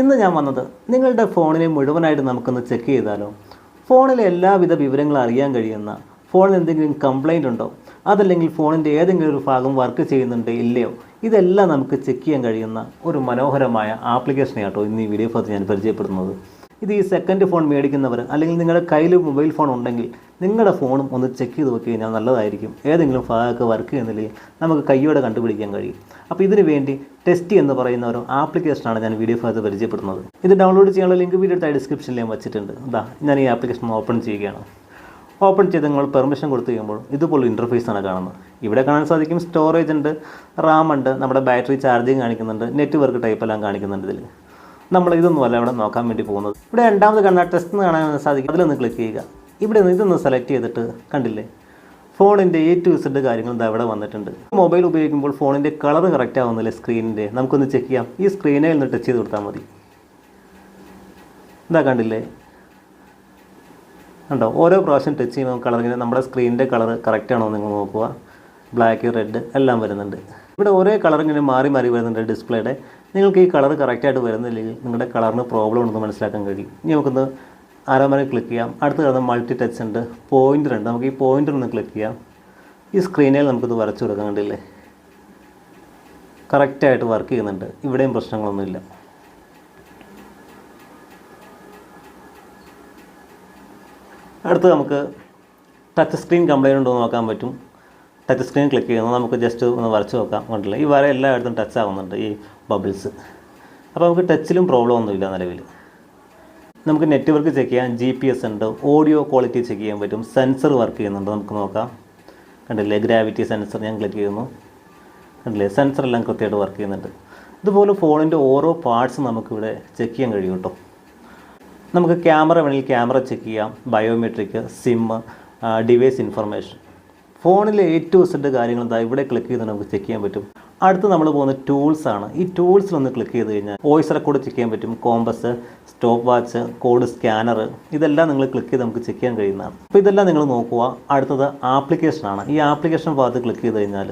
ഇന്ന് ഞാൻ വന്നത് നിങ്ങളുടെ ഫോണിനെ മുഴുവനായിട്ട് നമുക്കൊന്ന് ചെക്ക് ചെയ്താലോ? ഫോണിലെ എല്ലാവിധ വിവരങ്ങളും അറിയാൻ കഴിയുന്ന ഫോണിൽ എന്തെങ്കിലും കംപ്ലൈന്റ് ഉണ്ടോ? അതല്ലെങ്കിൽ ഫോണിന്റെ ഏതെങ്കിലും ഒരു ഭാഗം വർക്ക് ചെയ്യുന്നുണ്ട് ഇല്ലയോ? ഇതെല്ലാം നമുക്ക് ചെക്ക് ചെയ്യാൻ കഴിയുന്ന ഒരു മനോഹരമായ ആപ്ലിക്കേഷനെ കേട്ടോ ഇന്ന് ഈ വീഡിയോ ഭാഗത്ത് ഞാൻ പരിചയപ്പെടുന്നത്. ഇത് ഈ സെക്കൻഡ് ഫോൺ മേടിക്കുന്നവർ അല്ലെങ്കിൽ നിങ്ങളുടെ കയ്യിൽ മൊബൈൽ ഫോൺ ഉണ്ടെങ്കിൽ നിങ്ങളുടെ ഫോണും ഒന്ന് ചെക്ക് ചെയ്ത് നോക്കി കഴിഞ്ഞാൽ നല്ലതായിരിക്കും. ഏതെങ്കിലും ഭാഗമൊക്കെ വർക്ക് ചെയ്യുന്നില്ലെങ്കിൽ നമുക്ക് കയ്യോടെ കണ്ടുപിടിക്കാൻ കഴിയും. അപ്പോൾ ഇതിന് വേണ്ടി ടെസ്റ്റ് എന്ന് പറയുന്ന ഒരു ആപ്ലിക്കേഷനാണ് ഞാൻ വീഡിയോ ഭാഗത്ത് പരിചയപ്പെടുന്നത് ഇത് ഡൗൺലോഡ് ചെയ്യാനുള്ള ലിങ്ക് വീഡിയോ എടുത്ത ഡിസ്ക്രിപ്ഷനിൽ ഞാൻ വെച്ചിട്ടുണ്ട്. അതാ ഞാൻ ഈ ആപ്ലിക്കേഷൻ ഓപ്പൺ ചെയ്യുകയാണ്. ഓപ്പൺ ചെയ്ത് നിങ്ങൾ പെർമിഷൻ കൊടുത്തു കഴിയുമ്പോൾ ഇതുപോലെ ഇന്റർഫേസ് ആണ് കാണുന്നത്. ഇവിടെ കാണാൻ സാധിക്കും സ്റ്റോറേജ് ഉണ്ട് റാം ഉണ്ട് നമ്മുടെ ബാറ്ററി ചാർജിങ് കാണിക്കുന്നുണ്ട് നെറ്റ്വർക്ക് ടൈപ്പ് എല്ലാം കാണിക്കുന്നുണ്ട് ഇതിൽ നമ്മൾ ഇതൊന്നുമല്ല ഇവിടെ നോക്കാൻ വേണ്ടി പോകുന്നത്. ഇവിടെ രണ്ടാമത് കണ്ട ടെസ്റ്റ് എന്ന് കാണാൻ സാധിക്കും. അതിലൊന്ന് ക്ലിക്ക് ചെയ്യുക. ഇവിടെ നിന്ന് ഇതൊന്ന് സെലക്ട് ചെയ്തിട്ട് കണ്ടില്ലേ? ഫോണിന്റെ എ ടു ഇസഡ് കാര്യങ്ങൾ ഇതാ ഇവിടെ വന്നിട്ടുണ്ട്. മൊബൈൽ ഉപയോഗിക്കുമ്പോൾ ഫോണിന്റെ കളർ കറക്റ്റ് ആവുന്നില്ല സ്ക്രീനിന്റെ നമുക്കൊന്ന് ചെക്ക് ചെയ്യാം. ഈ സ്ക്രീനിൽ ഒന്ന് ടച്ച് ചെയ്ത് കൊടുത്താൽ മതി. ഇതാ കണ്ടില്ലേ? കണ്ടോ? ഓരോ പ്രാവശ്യം ടച്ച് ചെയ്യുമ്പോൾ കളറിങ്ങനെ നമ്മുടെ സ്ക്രീനിന്റെ കളർ കറക്റ്റ് ആണോ നിങ്ങൾ നോക്കുക. ബ്ലാക്ക് റെഡ് എല്ലാം വരുന്നുണ്ട്. ഇവിടെ ഒരേ കളർ ഇങ്ങനെ മാറി മാറി വരുന്നുണ്ട് ഡിസ്പ്ലേയുടെ നിങ്ങൾക്ക് ഈ കളർ കറക്റ്റായിട്ട് വരുന്നില്ലെങ്കിൽ നിങ്ങളുടെ കളറിന് പ്രോബ്ലം ഉണ്ടെന്ന് മനസ്സിലാക്കാൻ കഴിയും. ഇനി നമുക്കൊന്ന് ആരാമര ക്ലിക്ക് ചെയ്യാം. അടുത്ത് കിടന്ന് മൾട്ടി ടച്ച് ഉണ്ട്. പോയിന്റർ ഉണ്ട്. നമുക്ക് ഈ പോയിന്റർ ഒന്ന് ക്ലിക്ക് ചെയ്യാം. ഈ സ്ക്രീനിൽ നമുക്കിത് വരച്ചു കൊടുക്കാൻ കണ്ടില്ലേ? കറക്റ്റായിട്ട് വർക്ക് ചെയ്യുന്നുണ്ട്. ഇവിടെയും പ്രശ്നങ്ങളൊന്നുമില്ല അടുത്ത് നമുക്ക് ടച്ച് സ്ക്രീൻ കംപ്ലൈന്റ് ഉണ്ടോ നോക്കാൻ പറ്റും. ടച്ച് സ്ക്രീൻ ക്ലിക്ക് ചെയ്യുന്നത് നമുക്ക് ജസ്റ്റ് ഒന്ന് വരച്ച് നോക്കാം. കണ്ടില്ല? ഈ വര എല്ലായിടത്തും ടച്ച് ആവുന്നുണ്ട് ഈ ബബിൾസ് അപ്പോൾ നമുക്ക് ടച്ചിലും പ്രോബ്ലം ഒന്നുമില്ല നിലവിൽ നമുക്ക് നെറ്റ്വർക്ക് ചെക്ക് ചെയ്യാം. ജി പി എസ് ഉണ്ട്. ഓഡിയോ ക്വാളിറ്റി ചെക്ക് ചെയ്യാൻ പറ്റും. സെൻസർ വർക്ക് ചെയ്യുന്നുണ്ട്. നമുക്ക് നോക്കാം. കണ്ടില്ലേ? ഗ്രാവിറ്റി സെൻസർ ഞാൻ ക്ലിക്ക് ചെയ്യുന്നു. കണ്ടില്ലേ? സെൻസർ എല്ലാം കൃത്യമായിട്ട് വർക്ക് ചെയ്യുന്നുണ്ട്. ഇതുപോലെ ഫോണിന്റെ ഓരോ പാർട്സും നമുക്കിവിടെ ചെക്ക് ചെയ്യാൻ കഴിയും കേട്ടോ. നമുക്ക് ക്യാമറ വേണമെങ്കിൽ ക്യാമറ ചെക്ക് ചെയ്യാം. ബയോമെട്രിക് സിം ഡിവൈസ് ഇൻഫർമേഷൻ ഫോണിലെ എ ടു സെഡ് കാര്യങ്ങൾ എന്താ? ഇവിടെ ക്ലിക്ക് ചെയ്ത് നമുക്ക് ചെക്ക് ചെയ്യാൻ പറ്റും. അടുത്ത് നമ്മൾ പോകുന്ന ടൂൾസ് ആണ്. ഈ ടൂൾസിൽ ഒന്ന് ക്ലിക്ക് ചെയ്ത് കഴിഞ്ഞാൽ വോയിസ് റെക്കോർഡ് ചെക്ക് ചെയ്യാൻ പറ്റും. Compass stopwatch code scanner ഇതെല്ലാം നിങ്ങൾ ക്ലിക്ക് ചെയ്ത് നമുക്ക് ചെക്ക് ചെയ്യാൻ കഴിയുന്നതാണ്. അപ്പോൾ ഇതെല്ലാം നിങ്ങൾ നോക്കുക. അടുത്തത് ആപ്ലിക്കേഷൻ ആണ്. ഈ ആപ്ലിക്കേഷൻ ഭാഗത്ത് ക്ലിക്ക് ചെയ്ത് കഴിഞ്ഞാൽ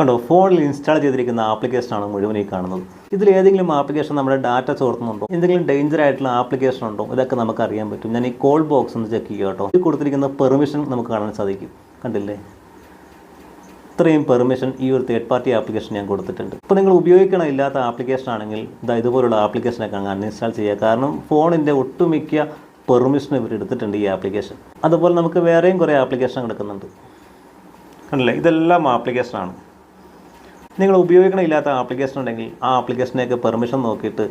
കണ്ടോ? ഫോണിൽ ഇൻസ്റ്റാൾ ചെയ്തിരിക്കുന്ന ആപ്ലിക്കേഷനാണ് മുഴുവൻ ഈ കാണുന്നത്. ഇതിൽ ഏതെങ്കിലും ആപ്ലിക്കേഷൻ നമ്മുടെ ഡാറ്റ ചോർത്തുന്നുണ്ടോ? എന്തെങ്കിലും ഡേഞ്ചർ ആയിട്ടുള്ള ആപ്ലിക്കേഷൻ ഉണ്ടോ? ഇതൊക്കെ നമുക്ക് അറിയാൻ പറ്റും. ഞാൻ ഈ കോൾ ബോക്സ് ഒന്ന് ചെക്ക് ചെയ്യുക കേട്ടോ. ഇത് കൊടുത്തിരിക്കുന്ന പെർമിഷൻ നമുക്ക് കാണാൻ സാധിക്കും. കണ്ടില്ലേ? ഇത്രയും പെർമിഷൻ ഈ ഒരു തേർഡ് പാർട്ടി ആപ്ലിക്കേഷൻ ഞാൻ കൊടുത്തിട്ടുണ്ട്. ഇപ്പോൾ നിങ്ങൾ ഉപയോഗിക്കണം ഇല്ലാത്ത ആപ്ലിക്കേഷൻ ആണെങ്കിൽ ഇതാ ഇതുപോലുള്ള ആപ്ലിക്കേഷനൊക്കെ അങ്ങ് അൺഇൻസ്റ്റാൾ ചെയ്യുക. കാരണം ഫോണിന്റെ ഒട്ടുമിക്ക പെർമിഷൻ ഇവർ എടുത്തിട്ടുണ്ട് ഈ ആപ്ലിക്കേഷൻ അതുപോലെ നമുക്ക് വേറെയും കുറേ ആപ്ലിക്കേഷൻ കിടക്കുന്നുണ്ട്. കണ്ടില്ലേ? ഇതെല്ലാം ആപ്ലിക്കേഷനാണ് നിങ്ങൾ ഉപയോഗിക്കണമില്ലാത്ത ആപ്ലിക്കേഷൻ ഉണ്ടെങ്കിൽ ആ ആപ്ലിക്കേഷനെയൊക്കെ പെർമിഷൻ നോക്കിയിട്ട്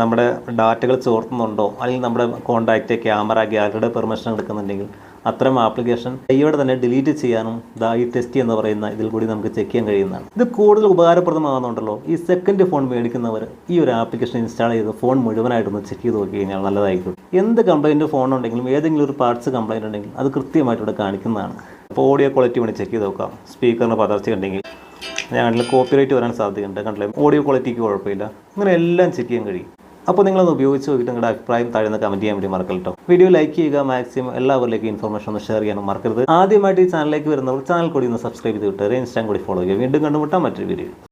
നമ്മുടെ ഡാറ്റകൾ ചോർത്തുന്നുണ്ടോ? അല്ലെങ്കിൽ നമ്മുടെ കോൺടാക്റ്റ് ക്യാമറ ഗ്യാലറിയുടെ പെർമിഷൻ എടുക്കുന്നുണ്ടെങ്കിൽ അത്തരം ആപ്ലിക്കേഷൻ കൈയോടെ തന്നെ ഡിലീറ്റ് ചെയ്യാനും ദാ ഈ ടെസ്റ്റ് എന്ന് പറയുന്ന ഇതിൽ കൂടി നമുക്ക് ചെക്ക് ചെയ്യാൻ കഴിയുന്നതാണ്. ഇത് കൂടുതൽ ഉപകാരപ്രദമാകുന്നുണ്ടല്ലോ. ഈ സെക്കൻഡ് ഫോൺ മേടിക്കുന്നവർ ഈ ഒരു ആപ്ലിക്കേഷൻ ഇൻസ്റ്റാൾ ചെയ്ത് ഫോൺ മുഴുവനായിട്ടൊന്ന് ചെക്ക് ചെയ്ത് നോക്കി കഴിഞ്ഞാൽ നല്ലതായിരിക്കും. എന്ത് കംപ്ലൈന്റ് ഫോൺ ഉണ്ടെങ്കിലും ഏതെങ്കിലും ഒരു പാർട്സ് കംപ്ലൈന്റ് ഉണ്ടെങ്കിൽ അത് കൃത്യമായിട്ട് ഇവിടെ കാണിക്കുന്നതാണ്. അപ്പോൾ ഓഡിയോ ക്വാളിറ്റി വേണ്ടി ചെക്ക് ചെയ്ത് നോക്കാം. സ്പീക്കറിന് പതർച്ച ഉണ്ടെങ്കിൽ ഞാൻ കോപ്പിറൈറ്റ് വരാൻ സാധ്യതയുണ്ട്. കണ്ടില്ല? ഓഡിയോ ക്വാളിറ്റിക്ക് കുഴപ്പമില്ല. അങ്ങനെ എല്ലാം ചെക്ക് ചെയ്യാൻ കഴിയും. അപ്പോൾ നിങ്ങളത് ഉപയോഗിച്ച് നോക്കിയിട്ട് നിങ്ങളുടെ അഭിപ്രായം താഴെ കമന്റ് ചെയ്യാൻ വേണ്ടി മറക്കൽ കേട്ടോ വീഡിയോ ലൈക്ക് ചെയ്യുക മാക്സിമം എല്ലാവരിലേക്കും ഇൻഫർമേഷൻ ഒന്ന് ഷെയർ ചെയ്യാനും മറക്കരുത്. ആദ്യമായിട്ട് ഈ ചാനലിലേക്ക് വരുന്നവർ ചാനൽ കൂടി ഒന്ന് സബ്സ്ക്രൈബ് ചെയ്ത് വിട്ട് ഇൻസ്റ്റാഗ്രാം കൂടി ഫോളോ ചെയ്യുക. വീണ്ടും കണ്ടുമുട്ടാം മറ്റൊരു വീഡിയോ